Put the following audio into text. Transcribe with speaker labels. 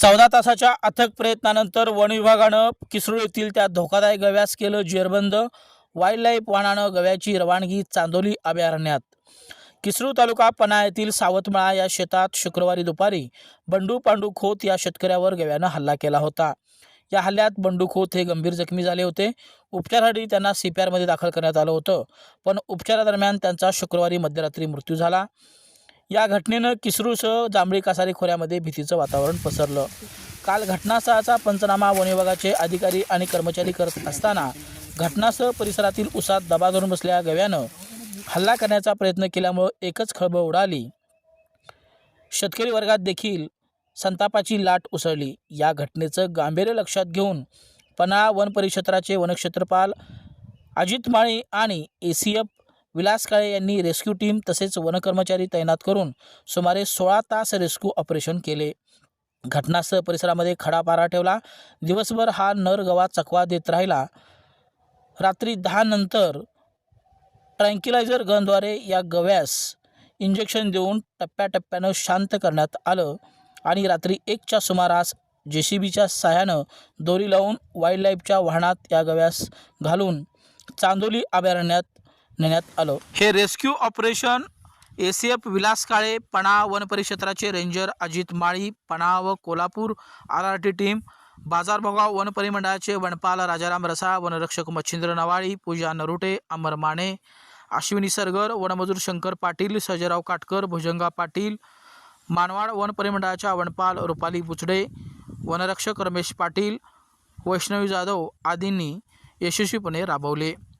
Speaker 1: चौदा तासाच्या अथक प्रयत्नानंतर वन विभागानं किसरूळ येथील त्या धोकादायक गव्यास केलं जेरबंद. वाईल्ड लाईफ वाहनानं गव्याची रवानगी चांदोली अभयारण्यात. किसरूळ तालुका पना येथील सावतमाळा या शेतात शुक्रवारी दुपारी बंडू पांडू खोत या शेतकऱ्यावर गव्यानं हल्ला केला होता. या हल्ल्यात बंडू खोत हे गंभीर जखमी झाले होते. उपचारासाठी त्यांना सी पी आरमध्ये दाखल करण्यात आलं होतं. पण उपचारादरम्यान त्यांचा शुक्रवारी मध्यरात्री मृत्यू झाला. या घटनेनं किसरूसह जांभळी कासारी खोऱ्यामध्ये भीतीचं वातावरण पसरलं. काल घटनास्थळाचा पंचनामा वन विभागाचे अधिकारी आणि कर्मचारी करत असताना घटनास्थळ परिसरातील उसात दबा धरून बसल्या गव्यानं हल्ला करण्याचा प्रयत्न केल्यामुळं एकच खळबळ उडाली. शेतकरी वर्गात देखील संतापाची लाट उसळली. या घटनेचं गांभीर्य लक्षात घेऊन पन्हाळा वन परिक्षेत्राचे वनक्षेत्रपाल अजित माळी आणि A C F Vilas Kale यांनी रेस्क्यू टीम तसेच वनकर्मचारी तैनात करून सुमारे सोळा तास रेस्क्यू ऑपरेशन केले. घटनास्थळ परिसरामध्ये खडा पारा ठेवला. दिवसभर हा नर गवा चकवा देत राहिला. रात्री दहा नंतर ट्रँक्युलायझर गनद्वारे या गव्यास इंजेक्शन देऊन टप्प्याटप्प्यानं शांत करण्यात आलं आणि रात्री एकच्या सुमारास जे सी बीच्या सहाय्यानं दोरी लावून वाईल्ड लाईफच्या वाहनात या गव्यास घालून चांदोली अभयारण्यात नेण्यात आलं. हे rescue operation A C F Vilas Kale पणा वन परिक्षेत्राचे रेंजर अजित माळी पणा व Kolhapur R R T team Bazarbhogaon one परिमंडळाचे वनपाल राजाराम रसाळ वनरक्षक मच्छिंद्र नवाळी पूजा नरुटे अमर माने अश्विनी सरगर वनमजूर शंकर पाटील सजराव काटकर भुजंगा पाटील मानवाड वन परिमंडळाच्या वनपाल रुपाली बुचडे वनरक्षक रमेश पाटील वैष्णवी जाधव आदींनी यशस्वीपणे राबवले.